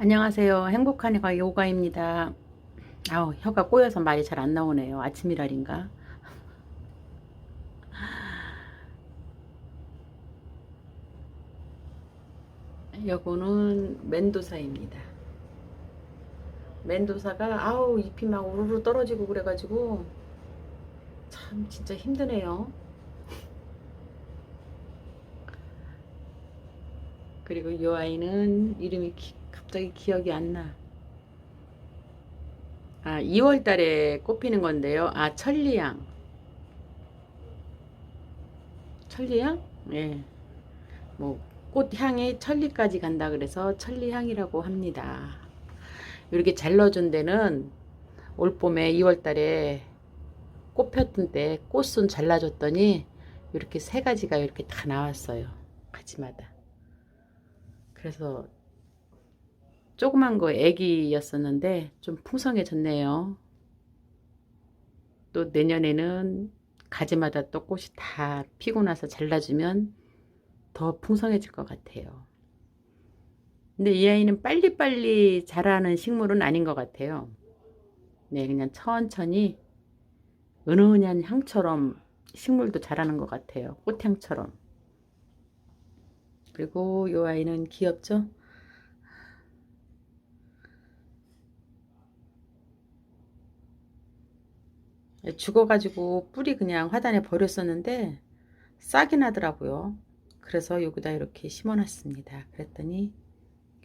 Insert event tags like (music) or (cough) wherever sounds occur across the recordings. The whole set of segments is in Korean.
안녕하세요. 행복한 혀가 요가입니다. 아우, 혀가 꼬여서 말이 잘 안 나오네요. 아침이랄인가? 요거는 (laughs) 멘도사입니다. 멘도사가 아우 잎이 막 우르르 떨어지고 그래가지고 참 진짜 힘드네요. (laughs) 그리고 이 아이는 이름이 기- 갑자기 기억이 안 나. 아, 2월 달에 꽃피는 건데요. 아, 천리향. 천리향? 예. 뭐, 꽃향이 천리까지 간다 그래서 천리향이라고 합니다. 이렇게 잘 넣어준 데는 올 봄에 2월 달에 꽃 폈던 때 꽃순 잘라줬더니 이렇게 세 가지가 이렇게 다 나왔어요. 가지마다. 그래서 조그만 거 애기였었는데 좀 풍성해졌네요. 또 내년에는 가지마다 또 꽃이 다 피고 나서 잘라주면 더 풍성해질 것 같아요. 근데 이 아이는 빨리빨리 자라는 식물은 아닌 것 같아요. 네, 그냥 천천히 은은한 향처럼 식물도 자라는 것 같아요. 꽃향처럼. 그리고 이 아이는 귀엽죠? 죽어가지고 뿌리 그냥 화단에 버렸었는데 싹이 나더라고요. 그래서 여기다 이렇게 심어놨습니다. 그랬더니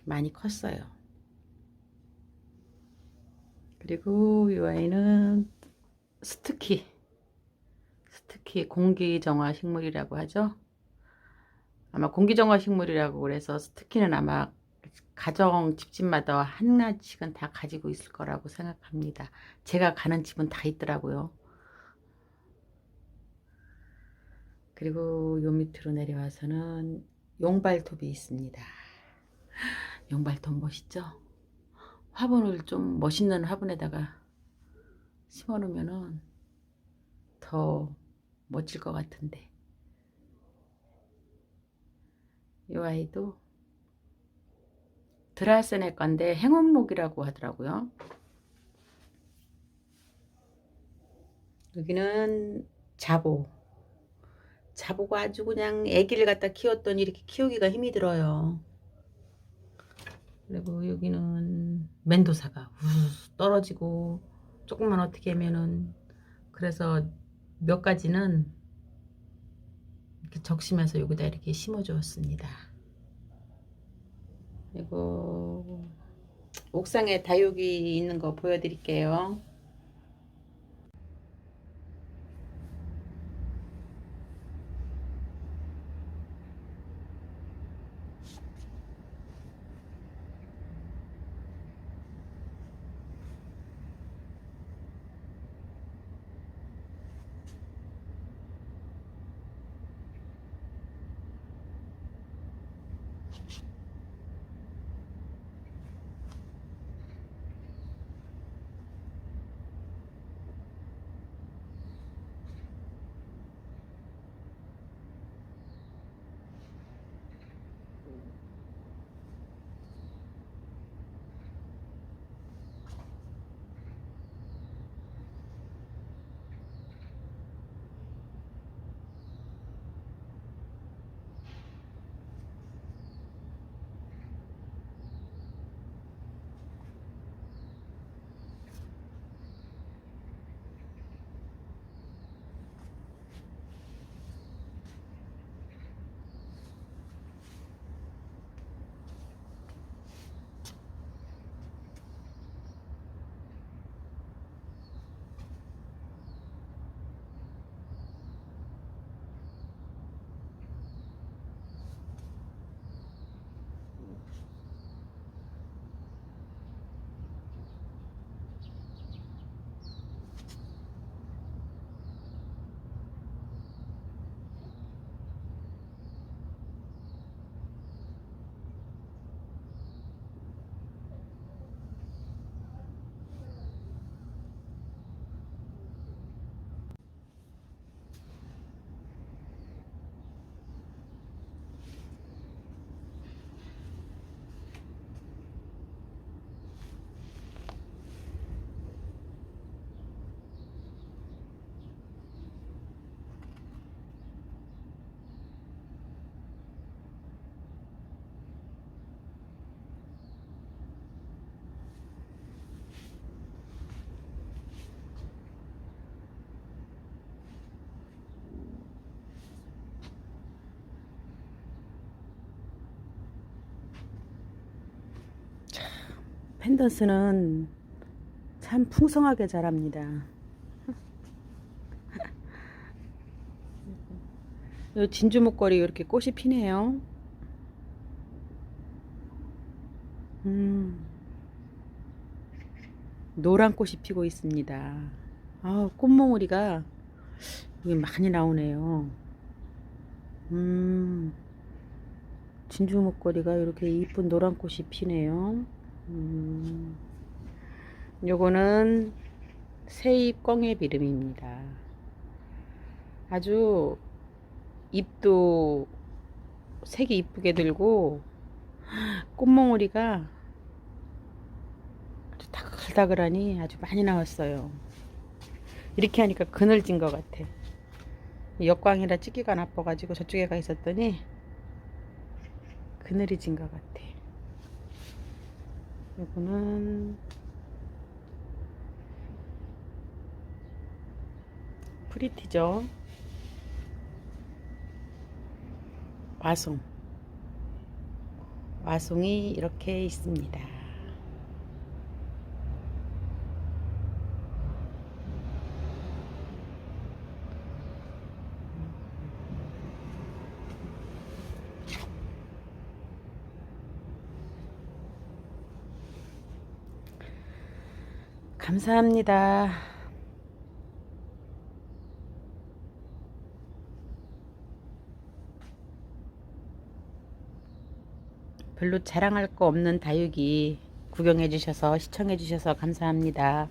많이 컸어요. 그리고 이 아이는 스투키. 스투키 공기정화 식물이라고 하죠. 아마 공기정화 식물이라고 그래서 스투키는 아마 가정 집집마다 하나씩은 다 가지고 있을 거라고 생각합니다. 제가 가는 집은 다 있더라고요. 그리고 요 밑으로 내려와서는 용발톱이 있습니다. 용발톱 멋있죠? 화분을 좀 멋있는 화분에다가 심어 놓으면은 더 멋질 것 같은데. 이 아이도 드라세네 건데 행운목이라고 하더라고요. 여기는 자보. 자보가 아주 그냥 애기를 갖다 키웠더니 이렇게 키우기가 힘이 들어요. 그리고 여기는 멘도사가 우수 떨어지고 조금만 어떻게 하면은 그래서 몇 가지는 이렇게 적시면서 여기다 이렇게 심어 주었습니다. 그리고 옥상에 다육이 있는 거 보여드릴게요. 펜던스는 참 풍성하게 자랍니다. 요 진주 목걸이 이렇게 꽃이 피네요. 음, 노란 꽃이 피고 있습니다. 아, 꽃몽우리가 여기 많이 나오네요. 음, 진주 목걸이가 이렇게 이쁜 노란 꽃이 피네요. 음, 요거는 새잎 꽝의 비름입니다. 아주 잎도 색이 이쁘게 들고 꽃몽우리가 아주 다글다글하니 아주 많이 나왔어요. 이렇게 하니까 그늘진 것 같아. 역광이라 찍기가 나빠가지고 저쪽에 가 있었더니 그늘이 진 것 같아. 이거는 프리티죠. 와송. 와송이 이렇게 있습니다. 감사합니다. 별로 자랑할 거 없는 다육이 구경해 주셔서 시청해 주셔서 감사합니다.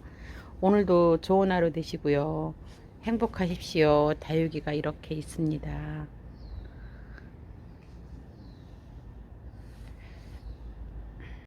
오늘도 좋은 하루 되시고요. 행복하십시오. 다육이가 이렇게 있습니다.